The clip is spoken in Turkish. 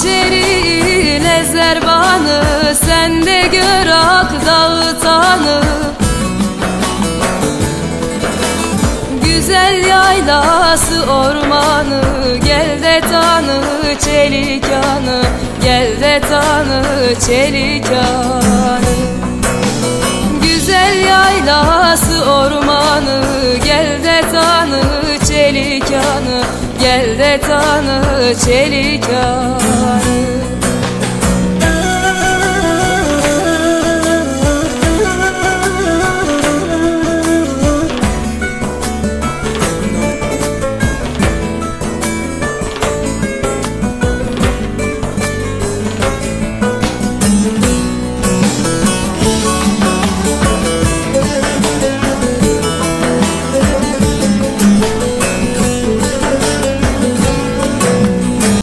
mahşeri lezerbanı Sen de gör ak dağıtanı. Güzel yaylası ormanı Gel de tanı çelikanı Gel de tanı çelikanı. Güzel yaylası ormanı Gel de tanı çelikanı Gel de tanı çelikanı.